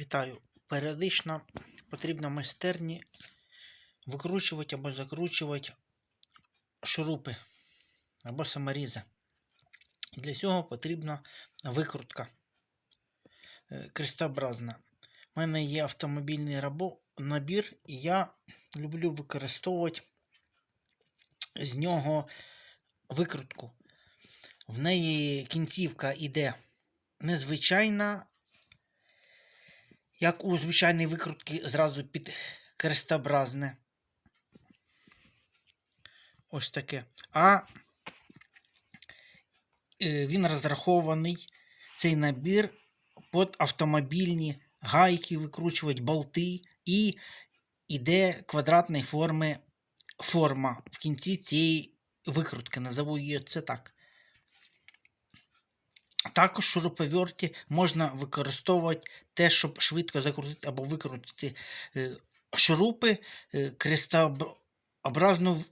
Вітаю. Періодично потрібно в майстерні викручувати або закручувати шурупи або саморізи. Для цього потрібна викрутка е, крестообразна. У мене є автомобільний набір, і я люблю використовувати з нього викрутку. В неї кінцівка йде незвичайна, як у звичайної викрутки зразу під крестообразне. Ось таке. А е, він розрахований, цей набір, під автомобільні гайки викручувати, болти, і іде квадратної форми форма в кінці цієї викрутки. Назову її це так. Також шуруповерті можна використовувати те, щоб швидко закрутити або викрутити е, шурупи. Е, Крестообразну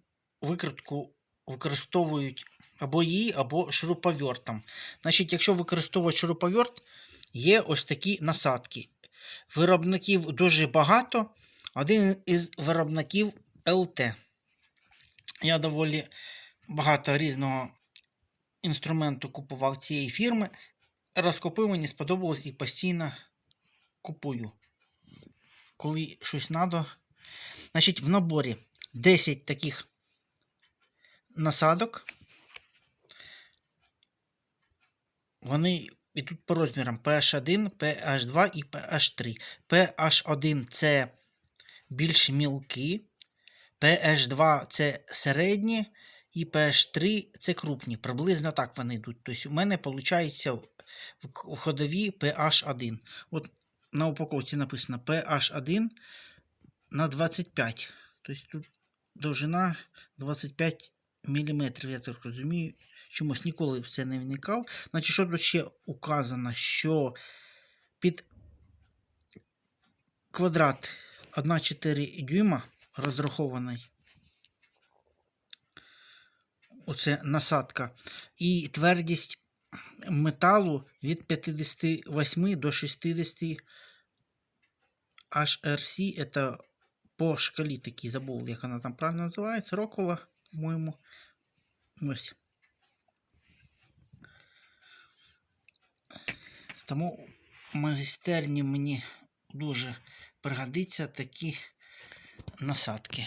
викрутку використовують або її, або шуруповертом. Значить, якщо використовувати шуруповерт, є ось такі насадки. Виробників дуже багато. Один із виробників ЛТ. Я доволі багато різного інструменту купував цієї фірми. Розкупив, мені сподобалось і постійно купую. Коли щось треба. Значить, в наборі 10 таких насадок. Вони йдуть по розмірам PH1, PH2 і PH3. PH1 це більш мілкі, PH2 це середні, і PH3 це крупні. Приблизно так вони йдуть. Тобто у мене виходить в ходові PH1. От на упаковці написано PH1 на 25. Тобто тут довжина 25 мм, я так розумію. Чомусь ніколи в це не вникав. Значить, що тут ще указано, що під квадрат 1,4 дюйма розрахований. Оце насадка. І твердість металу від 58 до 60 HRC. Це по шкалі такий забув, як вона там правильно називається. Рокова, по-моєму. Ось. Тому майстерні мені дуже пригодиться такі насадки.